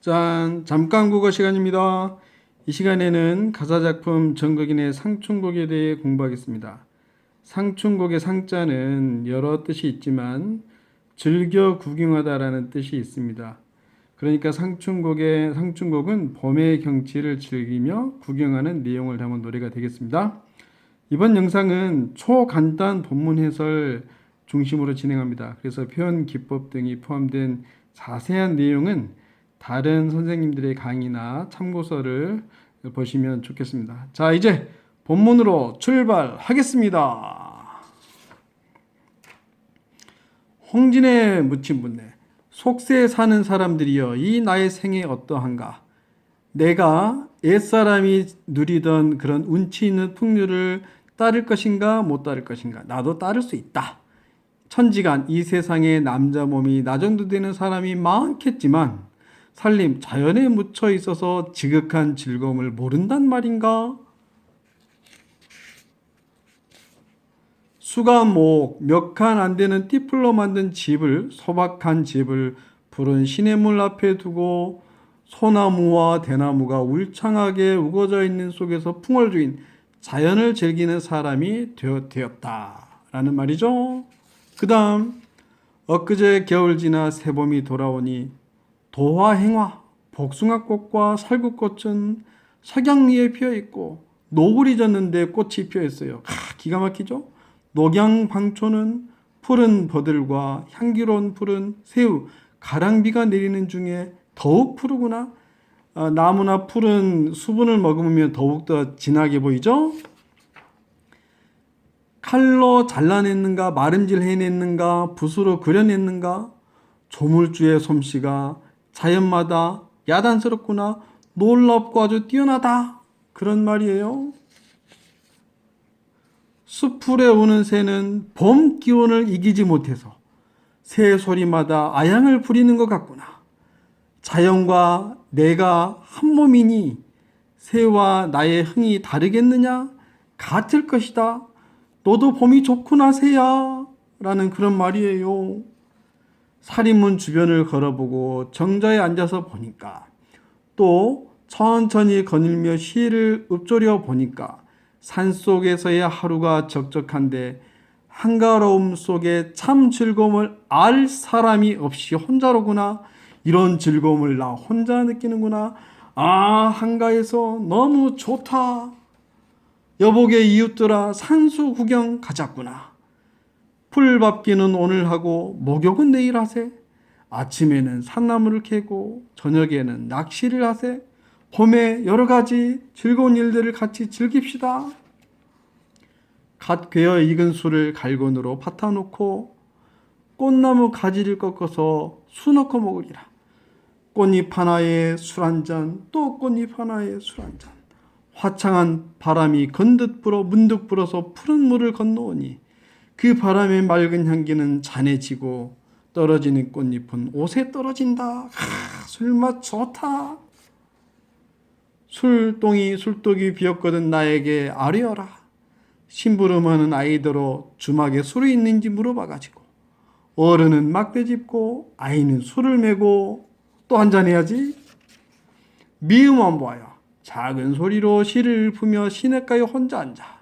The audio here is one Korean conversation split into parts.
짠! 잠깐 국어 시간입니다. 이 시간에는 가사작품 전국인의 상충곡에 대해 공부하겠습니다. 상충곡의 상자는 여러 뜻이 있지만 즐겨 구경하다라는 뜻이 있습니다. 그러니까 상충곡의 상충곡은 봄의 경치를 즐기며 구경하는 내용을 담은 노래가 되겠습니다. 이번 영상은 초간단 본문 해설 중심으로 진행합니다. 그래서 표현 기법 등이 포함된 자세한 내용은 다른 선생님들의 강의나 참고서를 보시면 좋겠습니다. 자, 이제 본문으로 출발하겠습니다. 홍진에 묻힌 분네 속세에 사는 사람들이여 이 나의 생에 어떠한가 내가 옛사람이 누리던 그런 운치 있는 풍류를 따를 것인가 못 따를 것인가 나도 따를 수 있다 천지간 이 세상에 남자 몸이 나 정도 되는 사람이 많겠지만 살림 자연에 묻혀 있어서 지극한 즐거움을 모른단 말인가? 수가목 몇 칸 안 되는 띠풀로 만든 집을 소박한 집을 푸른 시냇물 앞에 두고 소나무와 대나무가 울창하게 우거져 있는 속에서 풍월 주인 자연을 즐기는 사람이 되었다 라는 말이죠. 그 다음 엊그제 겨울 지나 새봄이 돌아오니 도화행화 복숭아꽃과 살구꽃은 석양리에 피어 있고 노을이 졌는데 꽃이 피어 있어요. 아, 기가 막히죠? 녹양방초는 푸른 버들과 향기로운 푸른 새우, 가랑비가 내리는 중에 더욱 푸르구나. 아, 나무나 푸른 수분을 머금으면 더욱더 진하게 보이죠? 칼로 잘라냈는가, 마름질 해냈는가, 붓으로 그려냈는가, 조물주의 솜씨가 자연마다 야단스럽구나, 놀랍고 아주 뛰어나다. 그런 말이에요. 수풀에 오는 새는 봄 기온을 이기지 못해서 새 소리마다 아양을 부리는 것 같구나. 자연과 내가 한 몸이니 새와 나의 흥이 다르겠느냐? 같을 것이다. 너도 봄이 좋구나, 새야. 라는 그런 말이에요. 살인문 주변을 걸어보고 정자에 앉아서 보니까 또 천천히 거닐며 시를 읊조려 보니까 산 속에서의 하루가 적적한데 한가로움 속에 참 즐거움을 알 사람이 없이 혼자로구나. 이런 즐거움을 나 혼자 느끼는구나. 아, 한가해서 너무 좋다. 여복의 이웃들아 산수 구경 가자꾸나. 풀밟기는 오늘 하고 목욕은 내일 하세. 아침에는 산나무를 캐고 저녁에는 낚시를 하세. 봄에 여러 가지 즐거운 일들을 같이 즐깁시다. 갓 괴어 익은 술을 갈곤으로 파타놓고 꽃나무 가지를 꺾어서 수 넣고 먹으리라. 꽃잎 하나에 술 한 잔, 또 꽃잎 하나에 술 한 잔. 화창한 바람이 건듯 불어 문득 불어서 푸른 물을 건너오니 그 바람의 맑은 향기는 잔해지고 떨어지는 꽃잎은 옷에 떨어진다. 아, 술맛 좋다. 술똥이 술독이 비었거든 나에게 아뢰어라. 심부름하는 아이더러 주막에 술이 있는지 물어봐가지고 어른은 막대 짚고 아이는 술을 메고 또 한잔 해야지. 미음만 보아요. 작은 소리로 시를 읊으며 시냇가에 혼자 앉아.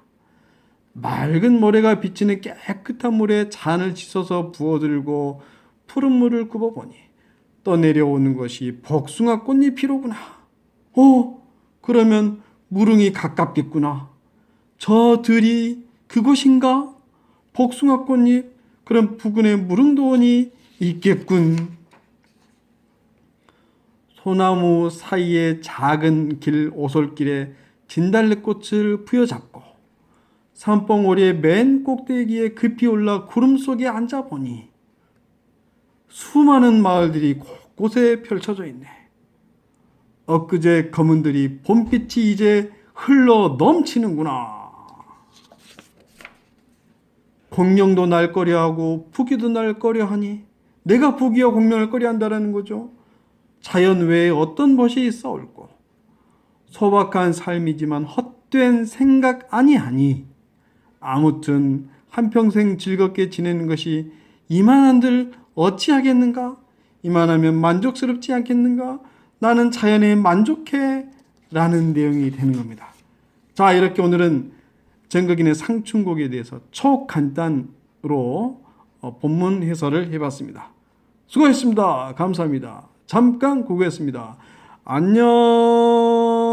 맑은 모래가 비치는 깨끗한 물에 잔을 씻어서 부어들고 푸른 물을 굽어보니 떠내려오는 것이 복숭아 꽃잎이로구나. 어, 그러면 무릉이 가깝겠구나. 저 들이 그곳인가? 복숭아 꽃잎? 그럼 부근에 무릉도원이 있겠군. 소나무 사이의 작은 길 오솔길에 진달래꽃을 부여잡고 산봉오리의 맨 꼭대기에 급히 올라 구름 속에 앉아보니 수많은 마을들이 곳곳에 펼쳐져 있네. 엊그제 검은들이 봄빛이 이제 흘러 넘치는구나. 공룡도 날 꺼려하고 부기도 날 꺼려하니 내가 부기와 공룡을 꺼려한다라는 거죠. 자연 외에 어떤 것이 있어 올고 소박한 삶이지만 헛된 생각 아니하니 아무튼 한평생 즐겁게 지내는 것이 이만한들 어찌하겠는가? 이만하면 만족스럽지 않겠는가? 나는 자연에 만족해 라는 내용이 되는 겁니다. 자, 이렇게 오늘은 정극인의 상충곡에 대해서 초간단으로 어, 본문 해설을 해봤습니다. 수고했습니다. 감사합니다. 잠깐 구구했습니다. 안녕.